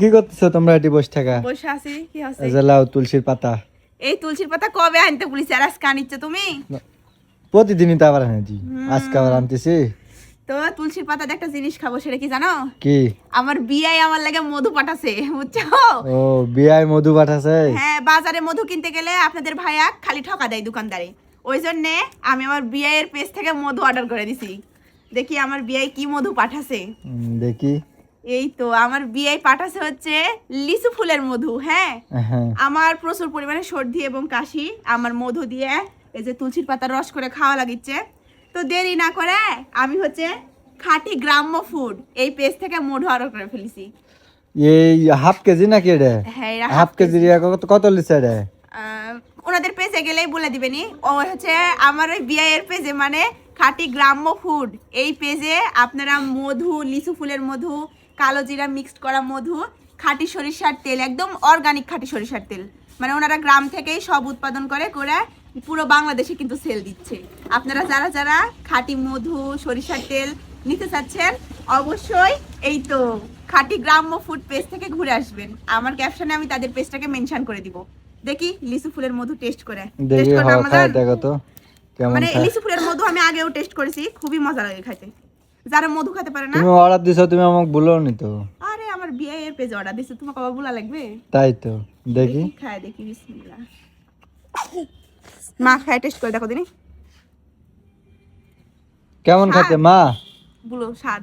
কি করতেছো তোমরা এটি বসে থাকা? বসে আছি কি আছে এই যে লাউ তুলসীর পাতা। এই তুলসীর পাতা কবে আনতে বলিস আর আজকে আনিচ্ছ তুমি? প্রতিদিনই তো আবার আনি আজকে আবার আনতেছি। তো তুলসীর পাতাতে একটা জিনিস খাব সেটা কি জানো? কি? আমার বিয়াই আমার লাগে মধু পাঠাছে বুঝছ? ও বিয়ায় মধু পাঠাছে? হ্যাঁ বাজারে মধু কিনতে গেলে আপনাদের ভাইয়া খালি ঠকা দেয় দোকানদারে। ওই জন্যে আমি আমার বিয়ের পেজ থেকে মধু অর্ডার করে দিছি। দেখি আমার বিয়ে কি মধু পাঠাছে। দেখি। এই তো আমার বিয়ে পাঠাছে হচ্ছে লিচু ফুলের মধু হ্যাঁ? হ্যাঁ। আমার প্রচুর পরিমাণে সর্দি এবং কাশি আমার মধু দিয়ে এই যে তুলসীর পাতার রস করে খাওয়া লাগিচ্ছে। তো দেরি না করে আমি হচ্ছে খাঁটি গ্রাম্য ফুড এই পেজ থেকে মধু অর্ডার করে ফেলেছি। এই হাফ কেজি নাকি এটা? হ্যাঁ হাফ কেজি কত কত লিছে এটা? ওনাদের পেজে গেলেই বলে দিবেনি। ও হচ্ছে আমার ওই বিয়ের পেজে মানে খাঁটি গ্রাম্য ফুড এই পেজে আপনারা মধু লিচু ফুলের মধু কালো জিরা মিক্সড করা মধু খাঁটি সরিষার তেল একদম অর্গানিক খাঁটি সরিষার তেল। মানে ওনারা গ্রাম থেকেই সব উৎপাদন করে করে পুরো বাংলাদেশে কিন্তু সেল দিচ্ছে। আপনারা যারা যারা খাঁটি মধু সরিষার তেল নিতে চাচ্ছেন অবশ্যই এই তো খাঁটি গ্রাম্য ফুড পেজ থেকে ঘুরে আসবেন। আমার ক্যাপশনে আমি তাদের পেজটাকে মেনশন করে দিব। দেখি লিচু ফুলের মধু টেস্ট করে। টেস্ট করে তো মানে লিচু ফুলের মধু আমি আগেও টেস্ট করেছি খুবই মজা লাগে খাইতে। যারা মধু খেতে পারে না? তুমি অর্ডার দিছো তুমি আমাকে বলো নি তো। আরে আমার বিয়ে এর পেজে অর্ডার দিছে তোমাকে আবার বুলা লাগবে? তাই তো দেখি। খায় দেখি বিসমিল্লাহ। মা খায় টেস্ট করে দেখো দিনি কেমন। খাতে মা? বুলো স্বাদ।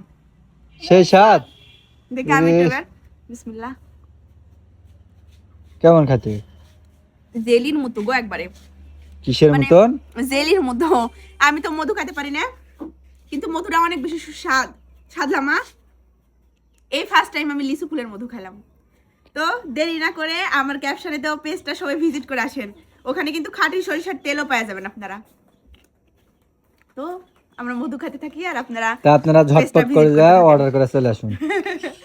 সেই স্বাদ? দেখি আমি। এবার। বিসমিল্লাহ। কেমন খাতে? জেলির মতো গো একবারে। কিসের মানে- মতন? জেলির মতো। আমি তো মধু খেতে পারি না। কিন্তু মধুটা অনেক বেশি সুস্বাদ সাদলা মা। এই ফার্স্ট টাইম আমি লিচু ফুলের মধু খেলাম। তো দেরি না করে আমার ক্যাপশনে তো পেস্টটা সবাই ভিজিট করে আসেন। ওখানে কিন্তু খাঁটি সরিষার তেলও পাওয়া যাবেন আপনারা। তো আমরা মধু খেতে থাকি আর আপনারা তা আপনারা ঝটপট করে যা অর্ডার করে চলে আসুন।